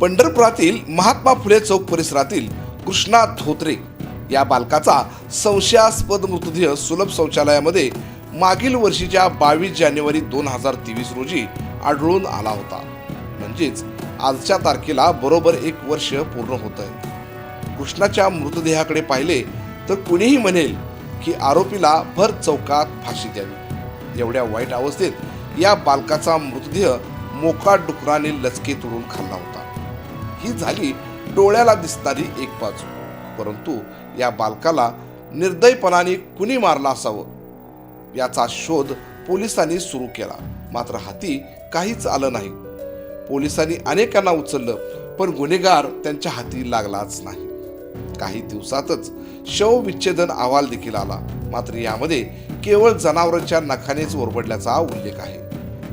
पंढरपुरातील महात्मा फुले चौक परिसरातील कृष्णा धोत्रे या बालकाचा संशयास्पद मृतदेह सुलभ शौचालयामध्ये मागील वर्षीच्या बावीस जानेवारी दोन हजार तेवीस रोजी आढळून आला होता. म्हणजेच आजच्या तारखेला बरोबर एक वर्ष पूर्ण होत आहे कृष्णाच्या मृतदेहाकडे पाहिले तर कुणीही म्हणेल की आरोपीला भर चौकात फाशी द्यावी. एवढ्या वाईट अवस्थेत या बालकाचा मृतदेह मोका डुकराने लचके तोडून खाल्ला होता. ही झाली डोळ्याला दिसणारी एक बाजू. परंतु या बालकाला निर्दयपणाने कुणी मारला असावं? याचा शोध पोलिसांनी सुरू केला. मात्र हाती काहीच आलं नाही. पोलिसांनी अनेकांना उचललं पण गुन्हेगार त्यांच्या हाती लागलाच नाही. काही दिवसातच शव विच्छेदन अहवाल देखील आला. मात्र यामध्ये केवळ जनावरांच्या नखानेच ओरबडल्याचा उल्लेख आहे.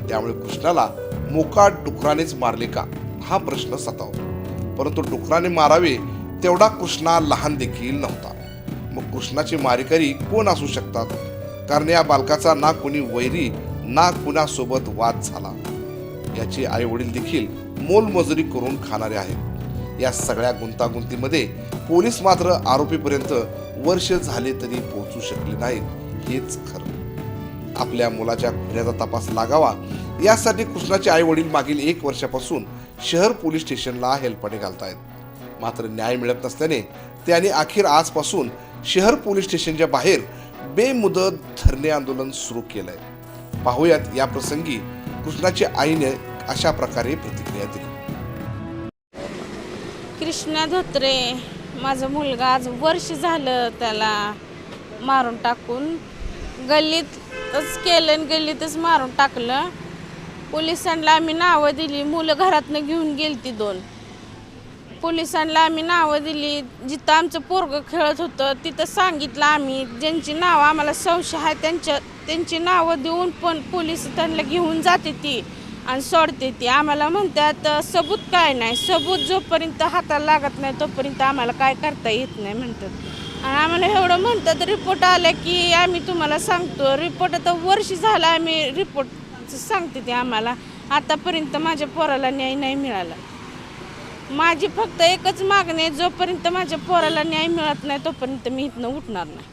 त्यामुळे कृष्णाला मोकाट डुकरानेच मारले का? हा प्रश्न सतावतो. परंतु डुकराने मारावे तेवढा कृष्णा लहान देखील नव्हता. मग कृष्णाचे मारेकरी कोण असू शकतात? कारण या बालकाचा ना कोणी वैरी ना कुणासोबत वाद झाला. याचे आई वडील देखील मोलमजुरी करून खाणारे आहेत. या सगळ्या गुंतागुंतीमध्ये पोलीस मात्र आरोपीपर्यंत वर्ष झाले तरी पोहोचू शकले नाहीत हेच खरं. आपल्या मुलाच्या खुन्याचा तपास लागावा यासाठी कृष्णाचे आई वडील मागील एक वर्षापासून शहर पोलीस स्टेशनला हेलपाटे घालतायत. मात्र न्याय मिळत नसल्याने त्याने अखेर आजपासून शहर पोलीस स्टेशनच्या बाहेर बेमुदत धरणे आंदोलन सुरू केलंय. पाहूयात या प्रसंगी कृष्णाच्या आईने अशा प्रकारे प्रतिक्रिया दिली. कृष्णा धोत्रे माझा मुलगा आज वर्ष झालं त्याला मारून टाकून गल्लीतच केलं आणि गल्लीतच मारून टाकलं. पोलिसांना आम्ही नावं दिली. मुलं घरातनं घेऊन गेली ती दोन. पोलिसांना आम्ही नावं दिली. जिथं आमचं पोरगं खेळत होतं तिथं सांगितलं आम्ही ज्यांची नावं आम्हाला संशय आहे त्यांच्या त्यांची नावं देऊन पण पोलीस त्यांना घेऊन जाते ती आणि सोडते ती. आम्हाला म्हणतात सबूत काय नाही. सबूत जोपर्यंत हाताला लागत नाही तोपर्यंत आम्हाला काय करता येत नाही म्हणतात. आणि आम्हाला एवढं म्हणतात रिपोर्ट आला की आम्ही तुम्हाला सांगतो. रिपोर्ट आता वर्ष झालं आम्ही रिपोर्ट सांगते ते आम्हाला आतापर्यंत माझ्या पोराला न्याय नाही मिळाला. माझी फक्त एकच मागणी आहे जोपर्यंत माझ्या पोराला न्याय मिळत नाही तोपर्यंत मी इथनं उठणार नाही.